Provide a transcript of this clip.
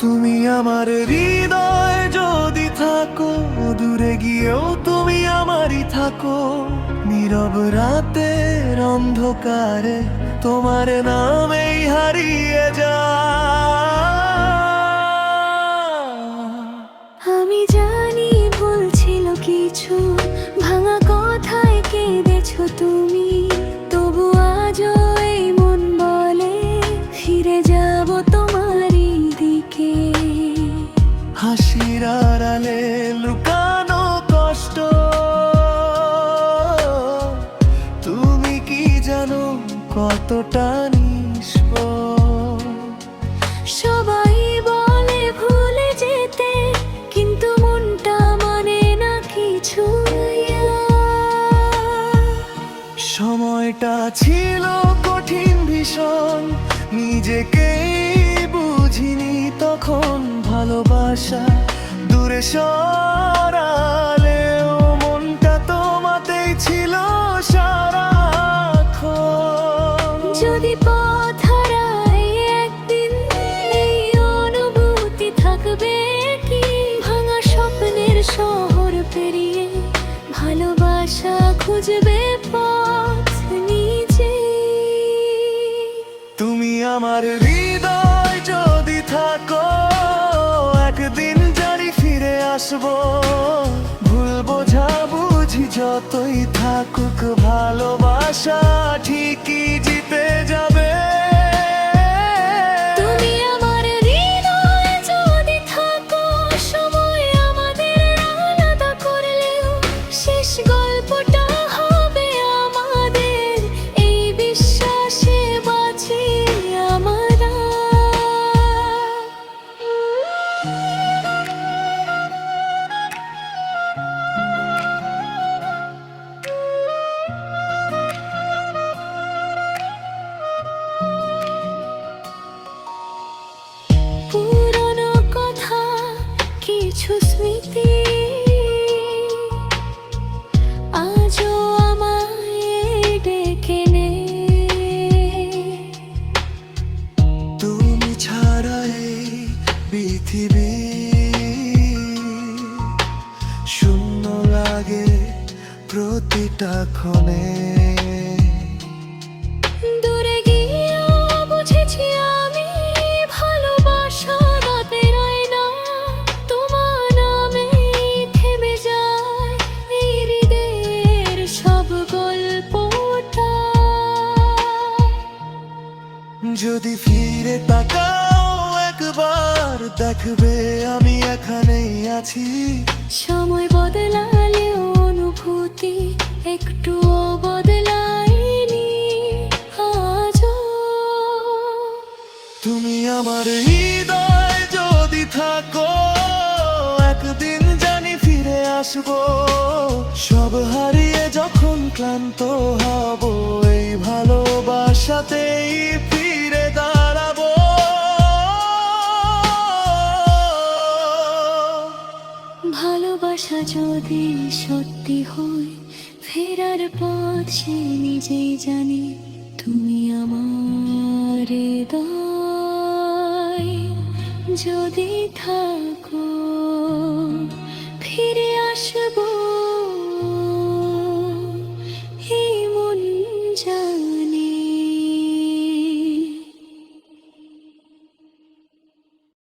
তুমি আমার হৃদয়, যদি থাকো, দূরে গিয়েও তুমি আমারই থাকো। নীরব রাতের অন্ধকারে তোমার নামেই হারিয়ে যা। আমি জানি ভুল ছিল কিছু। সবাই বলে ভুলে যেতে, কিন্তু মনটা মানে না কিছু সময়টা ছিল কঠিন ভীষণ, নিজেকেই বুঝিনি তখন ভালোবাসা। দূরে সরালেও ভালোবাসা খুঁজবে পথ নিজে। তুমি আমার হৃদয় যদি থাকো, একদিন জানি ফিরে আসব। ভুল বোঝা বুঝি যতই থাকুক, ভালোবাসা ঠিকই জিতে যাবে। কিছু স্মৃতি পৃথিবী। শূন্য লাগে প্রতিটা ক্ষণে। যদি ফিরে তাকাও একবার দেখবে আমি এখানেই আছি। সময় বদলালেও অনুভূতি একটুও বদলায়নি। আজও তুমি আমার হৃদয় যদি থাকো একদিন জানি ফিরে আসব। সব হারিয়ে যখন ক্লান্ত হব এই ভালোবাসাতেই ভালোবাসা যদি সত্যি হয় ফেরার পথ সে নিজেই জানে। তুমি আমার যদি থাকো